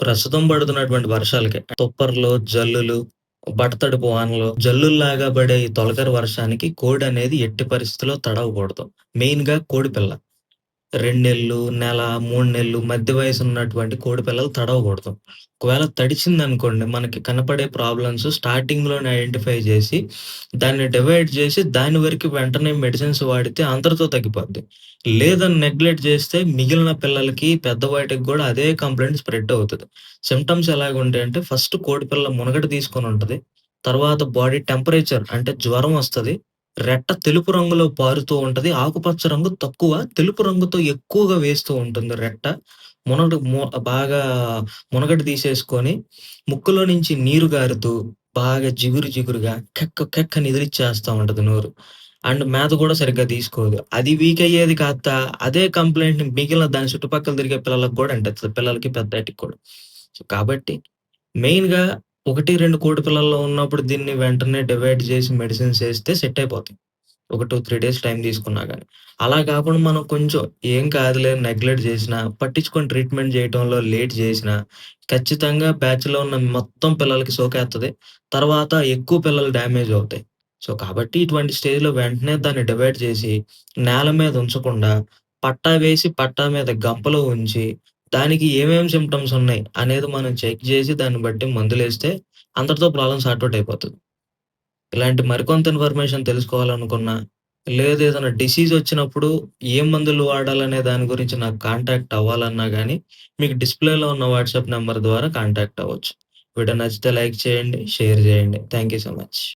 ప్రస్తుతం పడుతున్నటువంటి వర్షాలకి తుప్పర్లు, జల్లులు, బట్టతడుపు వానలు, జల్లుల్లాగా పడే ఈ తొలకరి వర్షానికి కోడి అనేది ఎట్టి పరిస్థితిలో తడవకూడదు. మెయిన్‌గా కోడిపిల్ల. రెండు నెలలు, నెల, మూడు నెలలు మధ్య వయసు ఉన్నటువంటి కోడిపిల్లలు తడవకూడదు. ఒకవేళ తడిచింది అనుకోండి మనకి కనపడే ప్రాబ్లమ్స్ స్టార్టింగ్‌లోనే ఐడెంటిఫై చేసి దాన్ని డివైడ్ చేసి దాని వరకు వెంటనే మెడిసిన్స్ వాడితే అంతటితో తగ్గిపోద్ది. లేదని నెగ్లెక్ట్ చేస్తే మిగిలిన పిల్లలకి, పెద్ద వాటికి అదే కంప్లైంట్ స్ప్రెడ్ అవుతది. సింప్టమ్స్ ఎలాగుంటాయంటే ఫస్ట్ కోడిపిల్ల మునగట ఉంటుంది తర్వాత బాడీ టెంపరేచర్ అంటే జ్వరం వస్తది. రెట్ట తెలుపు రంగులో పారుతూ ఉంటది. ఆకుపచ్చ రంగు తక్కువ, తెలుపు రంగుతో ఎక్కువగా వేస్తూ ఉంటుంది రెట్ట. మునగడు ము బాగా మునగట తీసేసుకొని, ముక్కులో నుంచి నీరు గారుతూ, బాగా జిగురు జిగురుగా కెక్క కెక్క అని ఎదిరిచ్చేస్తా ఉంటది నోరు. అండ్ మేత గూడా సరిగ్గా తీసుకోదు. అది వీక్ అయ్యేది కాస్త అదే కంప్లెయింట్‌ని మిగిలిన దాని చుట్టుపక్కల తిరిగే పిల్లలకి గూడా అంటది పిల్లలకి, పెద్దాటికి కూడా. సో, కాబట్టి మెయిన్‌గా 1, 2 కోడి పిల్లల్లో ఉన్నప్పుడు దీన్ని వెంటనే డివైడ్ చేసి మెడిసిన్స్ వేస్తే సెట్ అయిపోతాయి. ఒక 2, 3 డేస్ టైం తీసుకున్నా కానీ అలా కాకుండా మనం కొంచెం ఏం కాదులే నెగ్లెక్ట్ చేసినా పట్టించుకొని ట్రీట్మెంట్ చేయడంలో లేట్ చేసినా ఖచ్చితంగా బ్యాచ్‌లో ఉన్న మొత్తం పిల్లలకి సోకేస్తుంది తర్వాత ఎక్కువ పిల్లలు డ్యామేజ్ అవుతాయి. సో, కాబట్టి ఇటువంటి స్టేజ్‌లో వెంటనే దాన్ని డివైడ్ చేసి నేల మీద ఉంచకుండా, పట్టా వేసి, పట్టా మీద గంపలో ఉంచి, దానికి ఏమేం సిమ్టమ్స్ ఉన్నాయి అనేది మనం చెక్ చేసి దాన్ని బట్టి మందులేస్తే అందరితో ప్రాబ్లమ్ సార్ట్ అవుట్ అయిపోతుంది ఇలాంటి మరికొంత ఇన్ఫర్మేషన్ తెలుసుకోవాలనుకున్నా, లేదు ఏదైనా డిసీజ్ వచ్చినప్పుడు ఏం మందులు వాడాలనే దాని గురించి నాకు కాంటాక్ట్ అవ్వాలన్నా కానీ మీకు డిస్‌ప్లేలో ఉన్న వాట్సాప్ నెంబర్ ద్వారా కాంటాక్ట్ అవ్వచ్చు. వీడియో నచ్చితే లైక్ చేయండి, షేర్ చేయండి థ్యాంక్ యూ సో మచ్.